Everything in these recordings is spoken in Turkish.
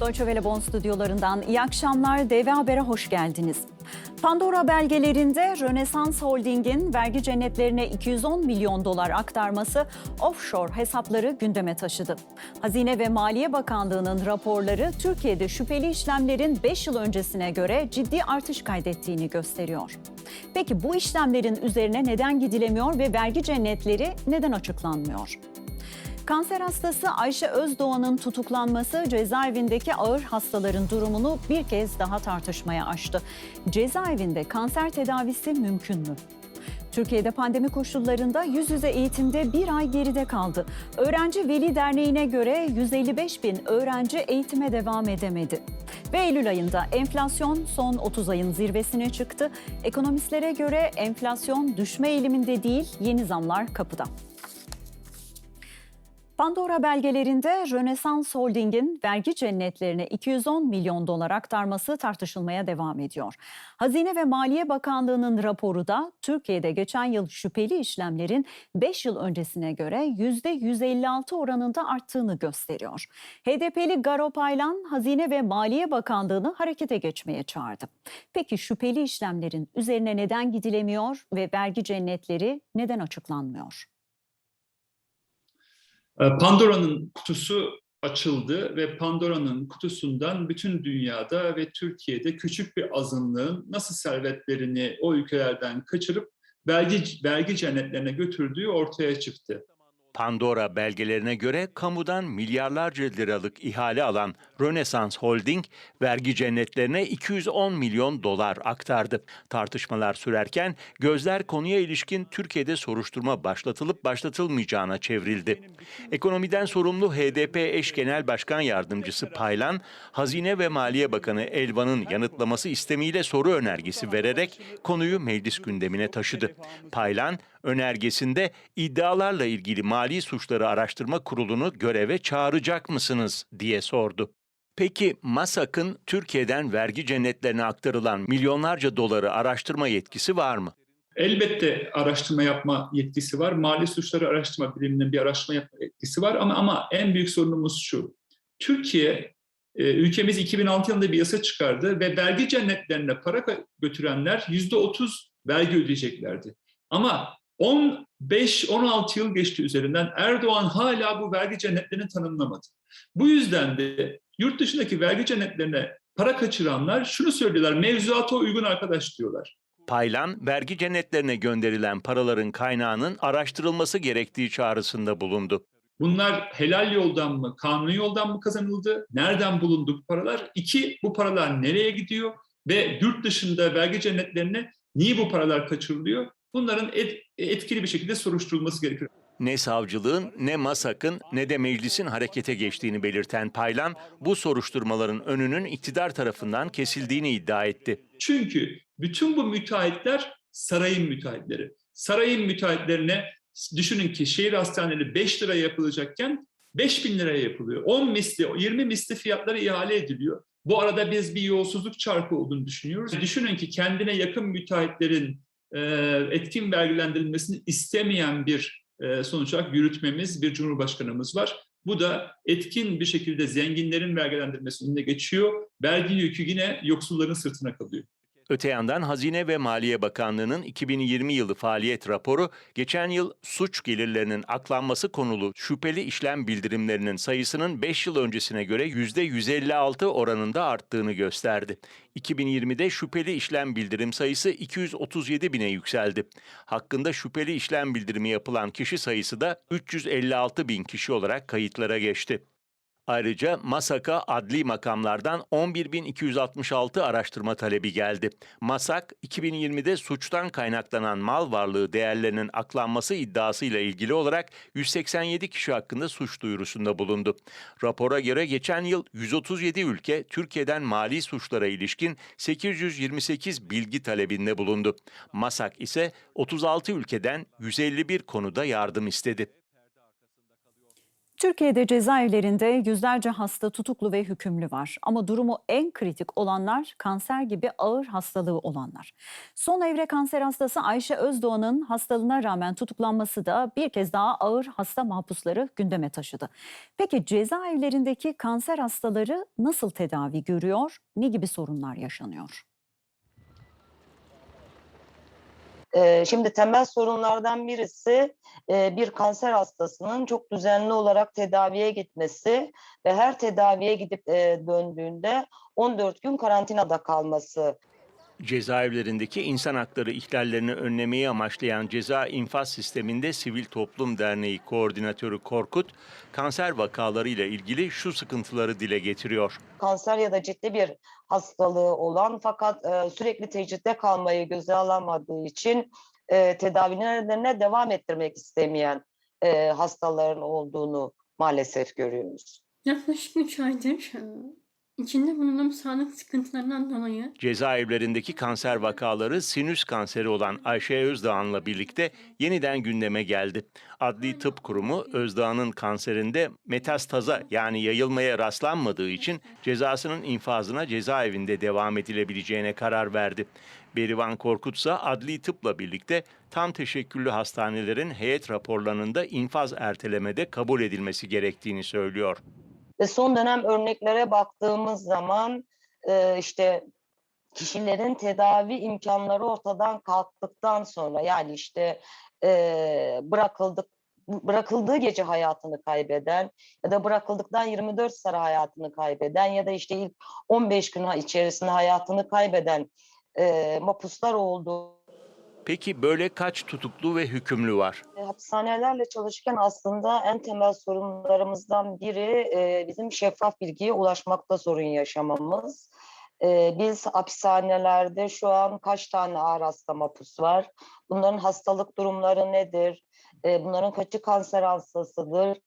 Deutsche Welle Bonn stüdyolarından iyi akşamlar. DV Haber'e hoş geldiniz. Pandora belgelerinde Rönesans Holding'in vergi cennetlerine 210 milyon dolar aktarması offshore hesapları gündeme taşıdı. Hazine ve Maliye Bakanlığı'nın raporları Türkiye'de şüpheli işlemlerin 5 yıl öncesine göre ciddi artış kaydettiğini gösteriyor. Peki bu işlemlerin üzerine neden gidilemiyor ve vergi cennetleri neden açıklanmıyor? Kanser hastası Ayşe Özdoğan'ın tutuklanması cezaevindeki ağır hastaların durumunu bir kez daha tartışmaya açtı. Cezaevinde kanser tedavisi mümkün mü? Türkiye'de pandemi koşullarında yüz yüze eğitimde bir ay geride kaldı. Öğrenci Veli Derneği'ne göre 155 bin öğrenci eğitime devam edemedi. Ve Eylül ayında enflasyon son 30 ayın zirvesine çıktı. Ekonomistlere göre enflasyon düşme eğiliminde değil, yeni zamlar kapıda. Pandora belgelerinde Rönesans Holding'in vergi cennetlerine 210 milyon dolar aktarması tartışılmaya devam ediyor. Hazine ve Maliye Bakanlığı'nın raporu da Türkiye'de geçen yıl şüpheli işlemlerin 5 yıl öncesine göre %156 oranında arttığını gösteriyor. HDP'li Garo Paylan, Hazine ve Maliye Bakanlığı'nı harekete geçmeye çağırdı. Peki şüpheli işlemlerin üzerine neden gidilemiyor ve vergi cennetleri neden açıklanmıyor? Ee, Pandora'nın kutusu açıldı ve Pandora'nın kutusundan bütün dünyada ve Türkiye'de küçük bir azınlığın nasıl servetlerini o ülkelerden kaçırıp vergi, vergi cennetlerine götürdüğü ortaya çıktı. Pandora belgelerine göre kamudan milyarlarca liralık ihale alan Rönesans Holding vergi cennetlerine 210 milyon dolar aktardı. Tartışmalar sürerken gözler konuya ilişkin Türkiye'de soruşturma başlatılıp başlatılmayacağına çevrildi. Ekonomiden sorumlu HDP eş genel başkan yardımcısı Paylan, Hazine ve Maliye Bakanı Elvan'ın yanıtlaması istemiyle soru önergesi vererek konuyu meclis gündemine taşıdı. Paylan, önergesinde iddialarla ilgili Mali Suçları Araştırma Kurulu'nu göreve çağıracak mısınız diye sordu. Peki MASAK'ın Türkiye'den vergi cennetlerine aktarılan milyonlarca doları araştırma yetkisi var mı? Elbette araştırma yapma yetkisi var. Mali Suçları Araştırma Biriminin bir araştırma yapma yetkisi var ama ama en büyük sorunumuz şu. Türkiye e, ülkemiz 2006 yılında bir yasa çıkardı ve vergi cennetlerine para götürenler %30 vergi ödeyeceklerdi. Ama 15-16 yıl geçti üzerinden Erdoğan hala bu vergi cennetlerini tanımlamadı. Bu yüzden de yurt dışındaki vergi cennetlerine para kaçıranlar şunu söylüyorlar, mevzuata uygun arkadaş diyorlar. Paylan, vergi cennetlerine gönderilen paraların kaynağının araştırılması gerektiği çağrısında bulundu. Bunlar helal yoldan mı, kanuni yoldan mı kazanıldı? Nereden bulundu bu paralar? İki, bu paralar nereye gidiyor? Ve yurt dışında vergi cennetlerine niye bu paralar kaçırılıyor? Bunların et, etkili bir şekilde soruşturulması gerekiyor. Ne savcılığın, ne MASAK'ın, ne de meclisin harekete geçtiğini belirten Paylan, bu soruşturmaların önünün iktidar tarafından kesildiğini iddia etti. Çünkü bütün bu müteahhitler sarayın müteahhitleri. Sarayın müteahhitlerine düşünün ki şehir hastaneleri 5 lira yapılacakken 5 bin liraya yapılıyor. 10 misli, 20 misli fiyatları ihale ediliyor. Bu arada biz bir yolsuzluk çarkı olduğunu düşünüyoruz. Düşünün ki kendine yakın müteahhitlerin e, etkin vergilendirilmesini istemeyen bir e, sonuç olarak yürütmemiz, bir cumhurbaşkanımız var. Bu da etkin bir şekilde zenginlerin vergilendirilmesi önüne geçiyor. Vergi yükü yine yoksulların sırtına kalıyor. Öte yandan Hazine ve Maliye Bakanlığı'nın 2020 yılı faaliyet raporu, geçen yıl suç gelirlerinin aklanması konulu şüpheli işlem bildirimlerinin sayısının 5 yıl öncesine göre %156 oranında arttığını gösterdi. 2020'de şüpheli işlem bildirim sayısı 237 bine yükseldi. Hakkında şüpheli işlem bildirimi yapılan kişi sayısı da 356 bin kişi olarak kayıtlara geçti. Ayrıca MASAK'a adli makamlardan 11.266 araştırma talebi geldi. MASAK, 2020'de suçtan kaynaklanan mal varlığı değerlerinin aklanması iddiasıyla ilgili olarak 187 kişi hakkında suç duyurusunda bulundu. Rapora göre geçen yıl 137 ülke Türkiye'den mali suçlara ilişkin 828 bilgi talebinde bulundu. MASAK ise 36 ülkeden 151 konuda yardım istedi. Türkiye'de cezaevlerinde yüzlerce hasta tutuklu ve hükümlü var. Ama durumu en kritik olanlar kanser gibi ağır hastalığı olanlar. Son evre kanser hastası Ayşe Özdoğan'ın hastalığına rağmen tutuklanması da bir kez daha ağır hasta mahpusları gündeme taşıdı. Peki cezaevlerindeki kanser hastaları nasıl tedavi görüyor? Ne gibi sorunlar yaşanıyor? Şimdi temel sorunlardan birisi e, bir kanser hastasının çok düzenli olarak tedaviye gitmesi ve her tedaviye gidip e, döndüğünde 14 gün karantinada kalması. Cezaevlerindeki insan hakları ihlallerini önlemeyi amaçlayan ceza infaz sisteminde Sivil Toplum Derneği Koordinatörü Korkut, kanser vakalarıyla ilgili şu sıkıntıları dile getiriyor. Kanser ya da ciddi bir hastalığı olan fakat e, sürekli tecritte kalmayı göze alamadığı için e, tedavilerine devam ettirmek istemeyen e, hastaların olduğunu maalesef görüyoruz. Yaklaşık 3 aydır içinde bulunduğum sağlık sıkıntılarından dolayı Cezaevlerindeki kanser vakaları sinüs kanseri olan Ayşe Özdağ'ınla birlikte yeniden gündeme geldi. Adli Tıp Kurumu Özdağ'ın kanserinde metastaza yani yayılmaya rastlanmadığı için cezasının infazına cezaevinde devam edilebileceğine karar verdi. Berivan Korkut ise adli tıpla birlikte tam teşekküllü hastanelerin heyet raporlarında infaz ertelemede kabul edilmesi gerektiğini söylüyor. Ve son dönem örneklere baktığımız zaman e, işte kişilerin tedavi imkanları ortadan kalktıktan sonra yani işte e, bırakıldık bırakıldığı gece hayatını kaybeden ya da bırakıldıktan 24 saat hayatını kaybeden ya da işte ilk 15 gün içerisinde hayatını kaybeden e, mapuslar olduğu Peki böyle kaç tutuklu ve hükümlü var? E, Hapishanelerle çalışırken aslında en temel sorunlarımızdan biri e, bizim şeffaf bilgiye ulaşmakta sorun yaşamamız. E, biz hapishanelerde şu an kaç tane ağır hasta mapus var? Bunların hastalık durumları nedir? Bunların kaçı kanser hastasıdır?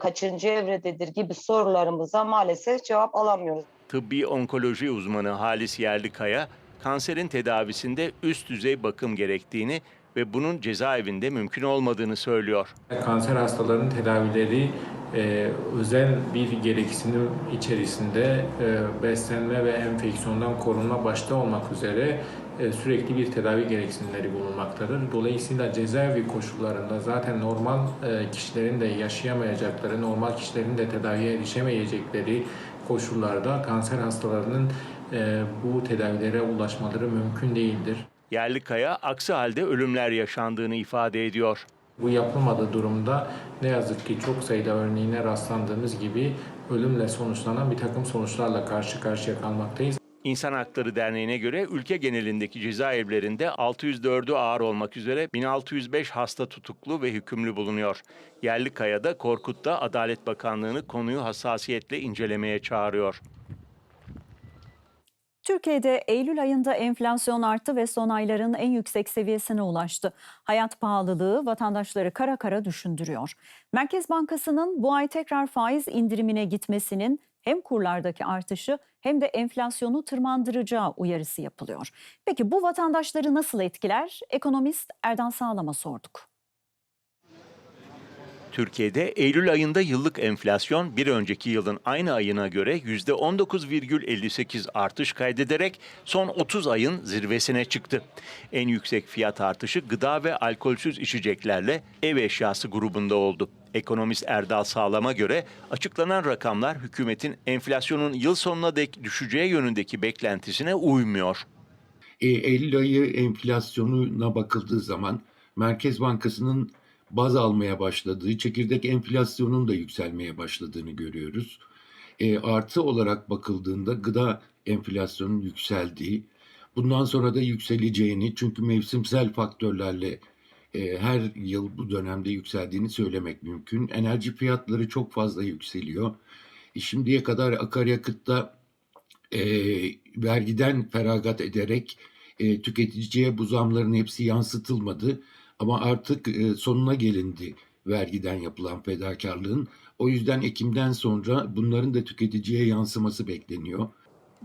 Kaçıncı evrededir gibi sorularımıza maalesef cevap alamıyoruz. Tıbbi onkoloji uzmanı Halis Yerlikaya, kanserin tedavisinde üst düzey bakım gerektiğini ve bunun cezaevinde mümkün olmadığını söylüyor. Kanser hastalarının tedavileri e, özel bir gereksinim içerisinde e, beslenme ve enfeksiyondan korunma başta olmak üzere e, sürekli bir tedavi gereksinimleri bulunmaktadır. Dolayısıyla cezaevi koşullarında zaten normal e, kişilerin de yaşayamayacakları, normal kişilerin de tedaviye erişemeyecekleri koşullarda kanser hastalarının bu tedavilere ulaşmaları mümkün değildir. Yerlikaya aksi halde ölümler yaşandığını ifade ediyor. Bu yapılmadığı durumda ne yazık ki çok sayıda örneğine rastlandığımız gibi ölümle sonuçlanan bir takım sonuçlarla karşı karşıya kalmaktayız. İnsan Hakları Derneği'ne göre ülke genelindeki cezaevlerinde 604'ü ağır olmak üzere 1605 hasta tutuklu ve hükümlü bulunuyor. Yerlikaya'da Korkut'ta Adalet Bakanlığı'nı konuyu hassasiyetle incelemeye çağırıyor. Türkiye'de Eylül ayında enflasyon arttı ve son ayların en yüksek seviyesine ulaştı. Hayat pahalılığı vatandaşları kara kara düşündürüyor. Merkez Bankası'nın bu ay tekrar faiz indirimine gitmesinin hem kurlardaki artışı hem de enflasyonu tırmandıracağı uyarısı yapılıyor. Peki bu vatandaşları nasıl etkiler? Ekonomist Erdan Sağlam'a sorduk. Türkiye'de Eylül ayında yıllık enflasyon bir önceki yılın aynı ayına göre %19,58 artış kaydederek son 30 ayın zirvesine çıktı. En yüksek fiyat artışı gıda ve alkolsüz içeceklerle ev eşyası grubunda oldu. Ekonomist Erdal Sağlam'a göre açıklanan rakamlar hükümetin enflasyonun yıl sonuna dek düşeceği yönündeki beklentisine uymuyor. E, Eylül ayı enflasyonuna bakıldığı zaman Merkez Bankası'nın baz almaya başladığı, çekirdek enflasyonun da yükselmeye başladığını görüyoruz. E, artı olarak bakıldığında gıda enflasyonun yükseldiği, bundan sonra da yükseleceğini çünkü mevsimsel faktörlerle e, her yıl bu dönemde yükseldiğini söylemek mümkün. Enerji fiyatları çok fazla yükseliyor. E, şimdiye kadar akaryakıtta e, vergiden feragat ederek e, tüketiciye bu zamların hepsi yansıtılmadı. Ama artık e, sonuna gelindi vergiden yapılan fedakarlığın. O yüzden Ekim'den sonra bunların da tüketiciye yansıması bekleniyor.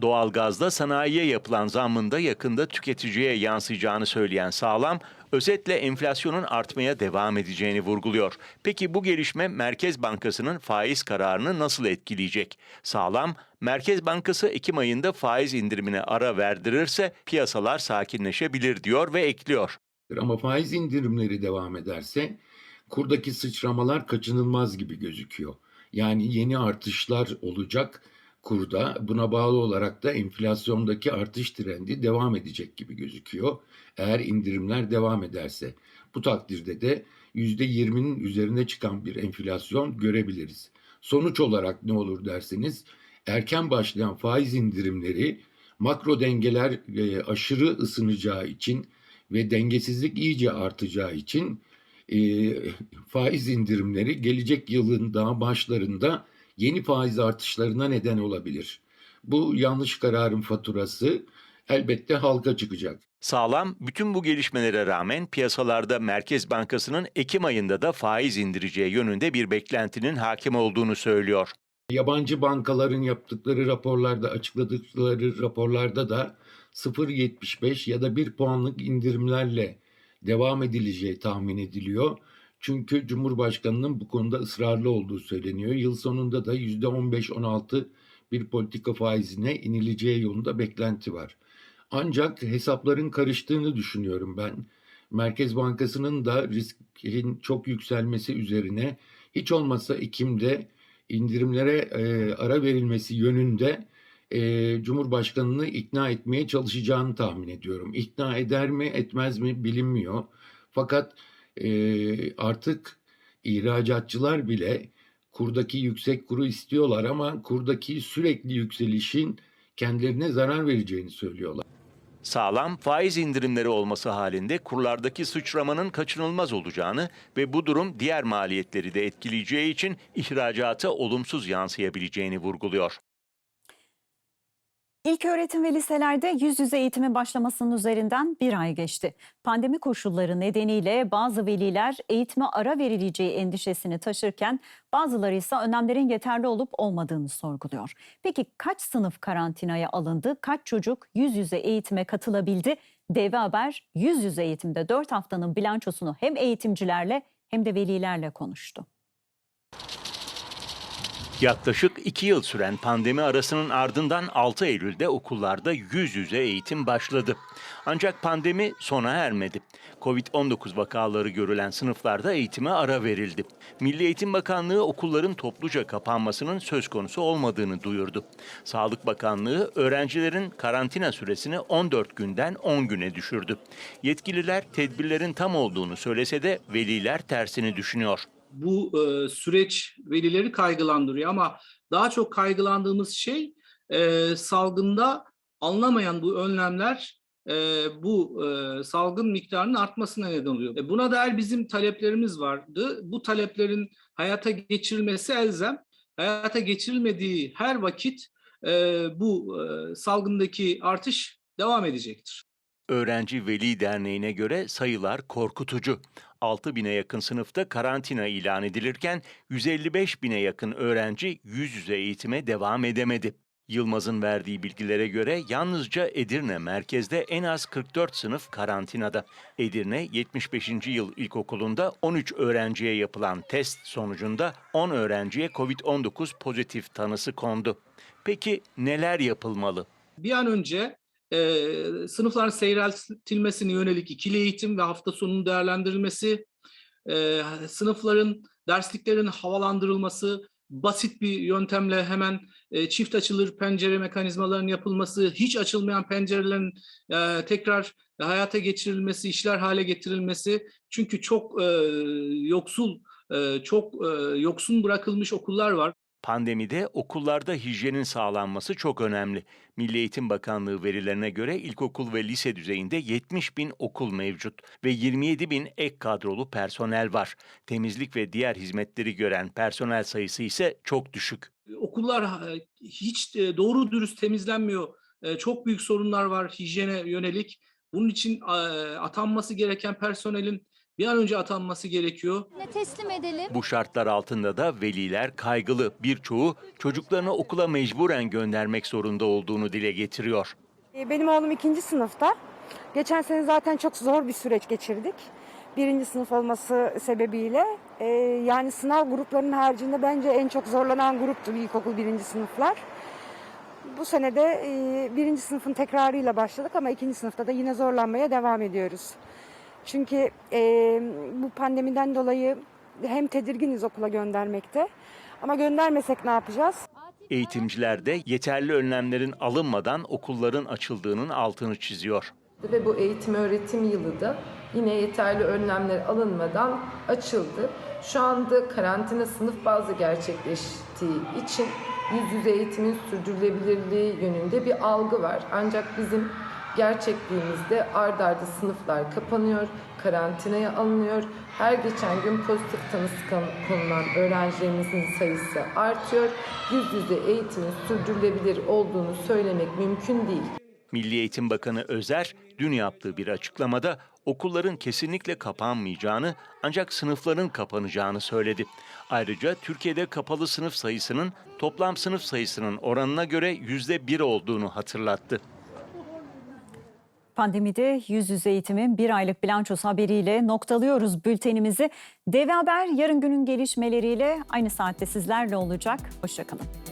Doğalgazda sanayiye yapılan zammın da yakında tüketiciye yansıyacağını söyleyen Sağlam, özetle enflasyonun artmaya devam edeceğini vurguluyor. Peki bu gelişme Merkez Bankası'nın faiz kararını nasıl etkileyecek? Sağlam, Merkez Bankası Ekim ayında faiz indirimine ara verdirirse piyasalar sakinleşebilir diyor ve ekliyor. Ama faiz indirimleri devam ederse kurdaki sıçramalar kaçınılmaz gibi gözüküyor. Yani yeni artışlar olacak kurda. Buna bağlı olarak da enflasyondaki artış trendi devam edecek gibi gözüküyor. Eğer indirimler devam ederse. Bu takdirde de %20'nin üzerine çıkan bir enflasyon görebiliriz. Sonuç olarak ne olur derseniz erken başlayan faiz indirimleri makro dengeler e, aşırı ısınacağı için ve dengesizlik iyice artacağı için e, faiz indirimleri gelecek yılın daha başlarında yeni faiz artışlarına neden olabilir. Bu yanlış kararın faturası elbette halka çıkacak. Sağlam, bütün bu gelişmelere rağmen piyasalarda Merkez Bankası'nın Ekim ayında da faiz indireceği yönünde bir beklentinin hakim olduğunu söylüyor. Yabancı bankaların yaptıkları raporlarda, açıkladıkları raporlarda da 0.75 ya da 1 puanlık indirimlerle devam edileceği tahmin ediliyor. Çünkü Cumhurbaşkanı'nın bu konuda ısrarlı olduğu söyleniyor. Yıl sonunda da %15-16 bir politika faizine inileceği yolunda beklenti var. Ancak hesapların karıştığını düşünüyorum ben. Merkez Bankası'nın da riskin çok yükselmesi üzerine hiç olmazsa Ekim'de indirimlere e, ara verilmesi yönünde e, Cumhurbaşkanı'nı ikna etmeye çalışacağını tahmin ediyorum. İkna eder mi etmez mi bilinmiyor. Fakat e, artık ihracatçılar bile kurdaki yüksek kuru istiyorlar ama kurdaki sürekli yükselişin kendilerine zarar vereceğini söylüyorlar. Sağlam, faiz indirimleri olması halinde kurlardaki sıçramanın kaçınılmaz olacağını ve bu durum diğer maliyetleri de etkileyeceği için ihracata olumsuz yansıyabileceğini vurguluyor. İlk öğretim ve liselerde yüz yüze eğitimin başlamasının üzerinden bir ay geçti. Pandemi koşulları nedeniyle bazı veliler eğitime ara verileceği endişesini taşırken bazıları ise önlemlerin yeterli olup olmadığını sorguluyor. Peki kaç sınıf karantinaya alındı, kaç çocuk yüz yüze eğitime katılabildi? DV Haber yüz yüze eğitimde 4 haftanın bilançosunu hem eğitimcilerle hem de velilerle konuştu. Yaklaşık iki yıl süren pandemi arasının ardından 6 Eylül'de okullarda yüz yüze eğitim başladı. Ancak pandemi sona ermedi. Covid-19 vakaları görülen sınıflarda eğitime ara verildi. Milli Eğitim Bakanlığı okulların topluca kapanmasının söz konusu olmadığını duyurdu. Sağlık Bakanlığı öğrencilerin karantina süresini 14 günden 10 güne düşürdü. Yetkililer tedbirlerin tam olduğunu söylese de veliler tersini düşünüyor bu e, süreç velileri kaygılandırıyor ama daha çok kaygılandığımız şey e, salgında alınamayan bu önlemler e, bu e, salgın miktarının artmasına neden oluyor. E, buna dair bizim taleplerimiz vardı. Bu taleplerin hayata geçirilmesi elzem. Hayata geçirilmediği her vakit e, bu e, salgındaki artış devam edecektir. Öğrenci Veli Derneği'ne göre sayılar korkutucu. 6 bine yakın sınıfta karantina ilan edilirken 155 bine yakın öğrenci yüz yüze eğitime devam edemedi. Yılmaz'ın verdiği bilgilere göre yalnızca Edirne merkezde en az 44 sınıf karantinada. Edirne 75. yıl ilkokulunda 13 öğrenciye yapılan test sonucunda 10 öğrenciye COVID-19 pozitif tanısı kondu. Peki neler yapılmalı? Bir an önce e, sınıfların seyreltilmesine yönelik ikili eğitim ve hafta sonunun değerlendirilmesi, e, sınıfların dersliklerin havalandırılması, basit bir yöntemle hemen e, çift açılır pencere mekanizmalarının yapılması, hiç açılmayan pencerelerin e, tekrar hayata geçirilmesi, işler hale getirilmesi. Çünkü çok e, yoksul, e, çok e, yoksun bırakılmış okullar var. Pandemide okullarda hijyenin sağlanması çok önemli. Milli Eğitim Bakanlığı verilerine göre ilkokul ve lise düzeyinde 70 bin okul mevcut ve 27 bin ek kadrolu personel var. Temizlik ve diğer hizmetleri gören personel sayısı ise çok düşük. Okullar hiç e, doğru dürüst temizlenmiyor. E, Çok büyük sorunlar var hijyene yönelik. Bunun için e, atanması gereken personelin bir an önce atanması gerekiyor. teslim edelim. Bu şartlar altında da veliler kaygılı. Birçoğu çocuklarını okula mecburen göndermek zorunda olduğunu dile getiriyor. E, Benim oğlum ikinci sınıfta. Geçen sene zaten çok zor bir süreç geçirdik. Birinci sınıf olması sebebiyle. E, yani sınav gruplarının haricinde bence en çok zorlanan gruptu ilkokul birinci sınıflar. Bu sene de e, birinci sınıfın tekrarıyla başladık ama ikinci sınıfta da yine zorlanmaya devam ediyoruz. Çünkü e, bu pandemiden dolayı hem tedirginiz okula göndermekte ama göndermesek ne yapacağız? Eğitimciler de yeterli önlemlerin alınmadan okulların açıldığının altını çiziyor. ve bu eğitim öğretim yılı da yine yeterli önlemler alınmadan açıldı. Şu anda karantina sınıf bazlı gerçekleştiği için yüz yüze eğitimin sürdürülebilirliği yönünde bir algı var. Ancak bizim gerçekliğimizde ard arda sınıflar kapanıyor, karantinaya alınıyor. Her geçen gün pozitif tanısı kon- konulan öğrencilerimizin sayısı artıyor. Yüz yüze eğitimin sürdürülebilir olduğunu söylemek mümkün değil. Milli Eğitim Bakanı Özer dün yaptığı bir açıklamada okulların kesinlikle kapanmayacağını ancak sınıfların kapanacağını söyledi. Ayrıca Türkiye'de kapalı sınıf sayısının toplam sınıf sayısının oranına göre yüzde bir olduğunu hatırlattı. Pandemide yüz yüze eğitimin bir aylık bilançosu haberiyle noktalıyoruz bültenimizi. Dev Haber yarın günün gelişmeleriyle aynı saatte sizlerle olacak. Hoşçakalın.